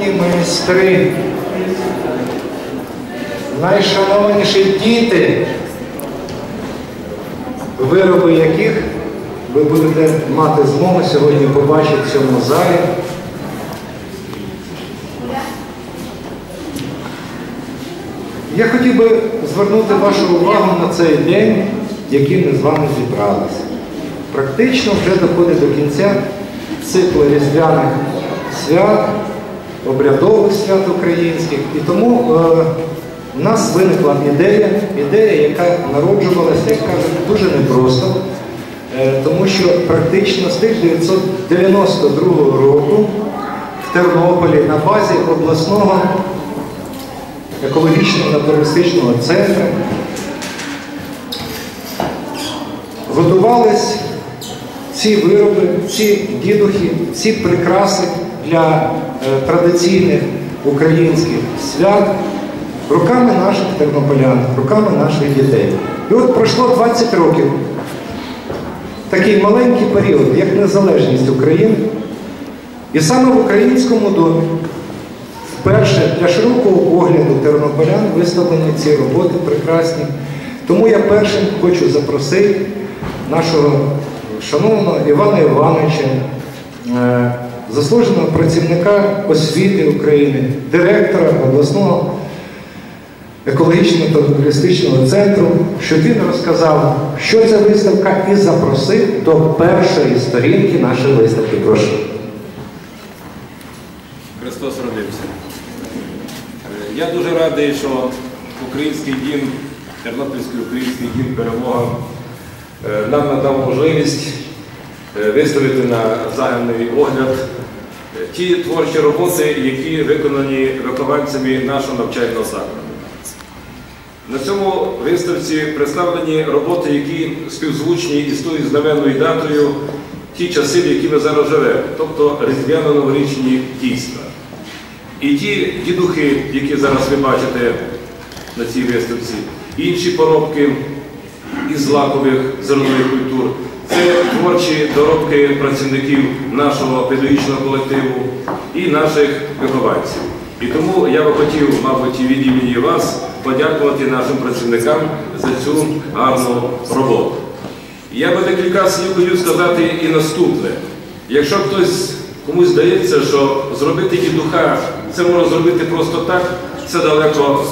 найшановні майстри, найшановніші діти, вироби яких ви будете мати змогу сьогодні побачити в цьому залі. Я хотів би звернути вашу увагу на цей день, який ми з вами зібралися. Практично вже доходить до кінця циклу різдвяних свят, обрядових свят українських. І тому е, в нас виникла ідея, ідея, яка народжувалася, як кажуть, дуже непросто, е, тому що практично з 1992 року в Тернополі на базі обласного екологічного натуристичного центру готувались ці вироби, ці дідухи, ці прикраси для е, традиційних українських свят руками наших тернополян, руками наших дітей. І от пройшло 20 років. Такий маленький період, як незалежність України. І саме в українському домі вперше для широкого огляду тернополян виставлені ці роботи прекрасні. Тому я першим хочу запросити нашого шановного Івана Івановича, е, заслуженого працівника освіти України, директора обласного екологічного та туристичного центру, щоб він розказав, що ця виставка, і запросив до першої сторінки нашої виставки. Прошу. Христос родився. Е, Я дуже радий, що український дім, Тернопільський український дім перемога е, нам надав можливість е, виставити на загальний огляд ті творчі роботи, які виконані вихованцями нашого навчального закладу. На цьому виставці представлені роботи, які співзвучні із тою знаменною датою ті часи, в які ми зараз живемо, тобто різдвяно-новорічні дійства. І ті дідухи, які зараз ви бачите на цій виставці, інші поробки із злакових зернових культур, це творчі доробки працівників нашого педагогічного колективу і наших вихованців. І тому я би хотів, мабуть, від імені вас подякувати нашим працівникам за цю гарну роботу. Я би декілька слів хотів сказати і наступне. Якщо хтось комусь здається, що зробити дідуха це можна зробити просто так, це далеко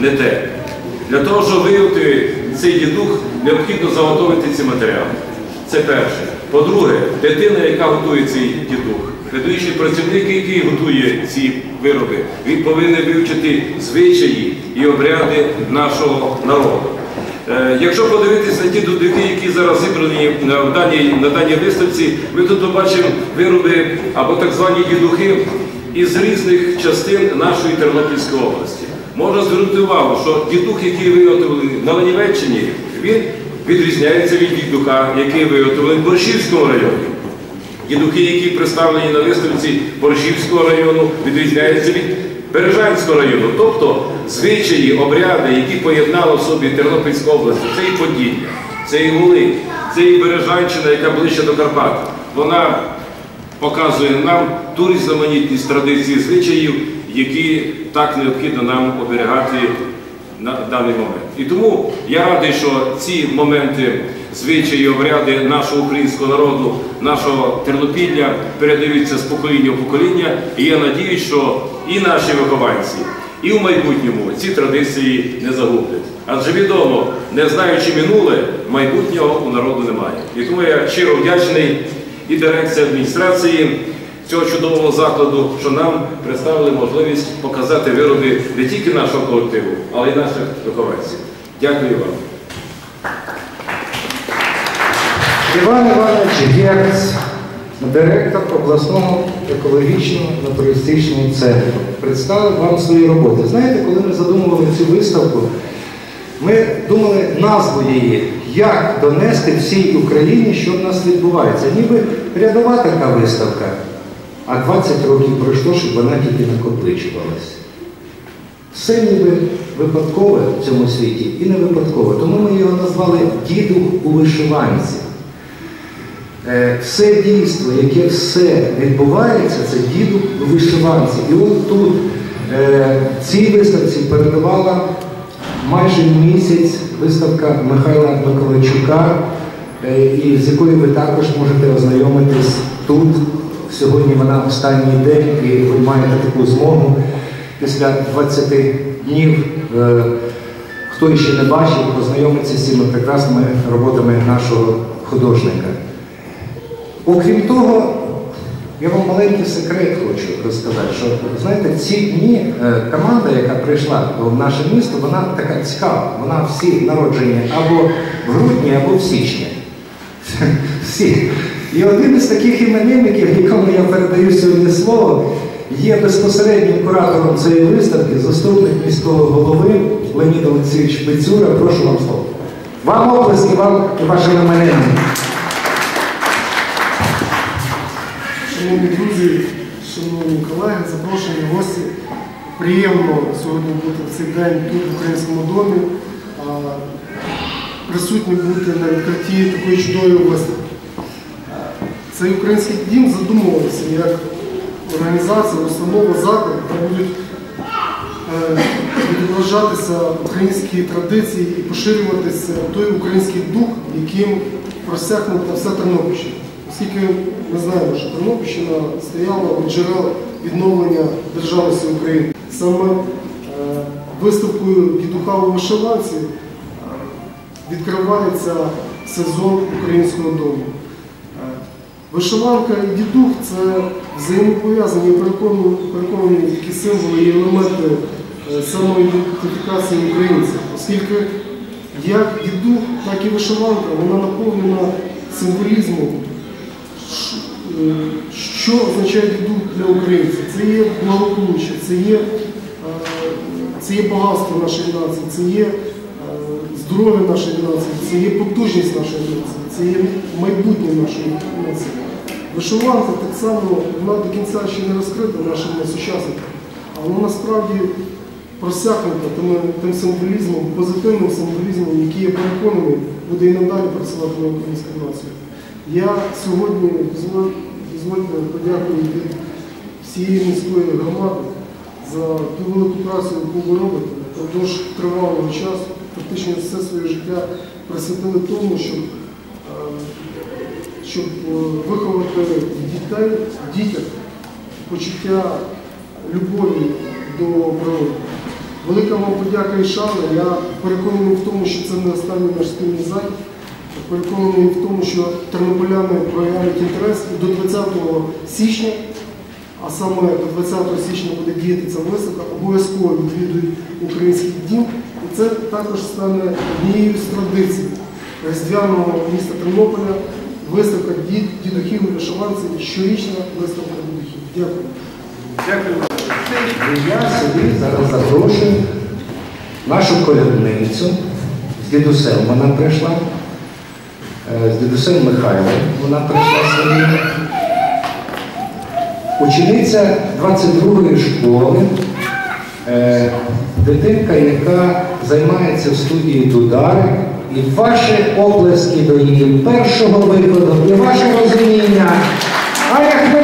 не те. Для того, щоб виявити цей дідух, необхідно заготовити ці матеріали. Це перше. По-друге, дитина, яка готує цей дідух, педагогічний працівник, який готує ці вироби, він повинен вивчити звичаї і обряди нашого народу. Е, Якщо подивитися на ті дудики, які зараз зібрані на даній, на даній виставці, ми тут побачимо вироби або так звані дідухи із різних частин нашої Тернопільської області. Можна звернути увагу, що дідух, який виготовлений на Ланівеччині, він відрізняється від дідуха, який виготовлений в Борщівському районі. Дідухи, які представлені на виставці Борщівського району, відрізняються від Бережанського району. Тобто звичаї, обряди, які поєднали в собі Тернопільська область, це і Поділля, це і Волинь, це і Бережанщина, яка ближче до Карпат. Вона показує нам ту різноманітність традицій звичаїв, які так необхідно нам оберігати на даний момент. І тому я радий, що ці моменти звичаї, обряди нашого українського народу, нашого тернопілля передаються з покоління в покоління. І я надіюсь, що і наші вихованці, і в майбутньому ці традиції не загублять. Адже відомо, не знаючи минуле, майбутнього у народу немає. І тому я щиро вдячний і дирекції адміністрації цього чудового закладу, що нам представили можливість показати вироби не тільки нашого колективу, але й наших вихованців. Дякую вам. Іван Іванович Герц, директор обласного екологічного натуристичного центру, представив вам свої роботи. Знаєте, коли ми задумували цю виставку, ми думали назву її, як донести всій Україні, що в нас відбувається. Ніби рядова така виставка, а 20 років пройшло, щоб вона тільки накопичувалася. Все ніби випадкове в цьому світі і не випадкове. Тому ми його назвали Дідух у вишиванці. Е, Все дійство, яке все відбувається, це діду у вишиванці. І от тут е, цій виставці передавала майже місяць виставка Михайла Миколайчука, е, з якою ви також можете ознайомитись тут. Сьогодні вона останній день, і ви маєте таку змогу після 20 днів. е, Хто ще не бачив, познайомитися з цими прекрасними роботами нашого художника. Окрім того, я вам маленький секрет хочу розказати, що знаєте, ці дні е, команда, яка прийшла в наше місто, вона така цікава. Вона всі народжені або в грудні, або в січні. Всі. І один із таких іменинників, якому я передаю сьогодні слово, є безпосереднім куратором цієї виставки, заступник міського голови Леонід Олексійович Пицюра. Прошу вам слово. Вам оплески, вам і вашим іменинам. Шановні друзі, шановні колеги, запрошені гості. Приємно сьогодні бути в цей день тут, в українському домі, присутні бути на відкритті такої чудової виставки. Цей український дім задумувався як організація, установа, заклад, де будуть е, відображатися українські традиції і поширюватися той український дух, яким просякнута вся Тернопільщина. Оскільки ми знаємо, що Тернопільщина стояла у джерел відновлення державності України. Саме е, виставкою дідуха у вишиванці е, відкривається сезон українського дому. Вишиванка і дідух це взаємопов'язані, я переконаний, переконаний такі символи і елементи е, самоідентифікації українців, оскільки як дідух, так і вишиванка, вона наповнена символізмом. Е, Що означає дідух для українців? Це є благополуччя, це є, е, це є багатство нашої нації, це є здоров'я нашої нації, це є потужність нашої нації, це є майбутнє нашої нації. Вишиванка так само вона до кінця ще не розкрита нашими сучасниками, але насправді просякнута тим, тим символізмом, позитивним символізмом, який я переконаний буде і надалі працювати на українську націю. Я сьогодні дозволь- дозвольте подякую від всієї міської громади за ту велику працю, яку ви робите. Впродовж тривалого часу, практично все своє життя присвятили тому, щоб, е, щоб е, виховати в дітей, дітях почуття любові до природи. Велика вам подяка і шана. Я переконаний в тому, що це не останній наш спільний захід. Переконаний в тому, що тернополяни проявляють інтерес до 20 січня, а саме до 20 січня буде діяти ця виставка, обов'язково відвідують український дім. І це також стане однією з традицій різдвяного міста Тернополя. Виставка дід, дідухів і вишиванців, щорічна виставка дідухів. Дякую. Дякую. Я собі зараз запрошую нашу колядницю з дідусем вона прийшла, е, з дідусем Михайлом вона прийшла своїм. Учениця 22-ї школи, е, дитинка, яка займається в студії Дудари, і ваші оплески до її першого виходу і ваше розуміння. А як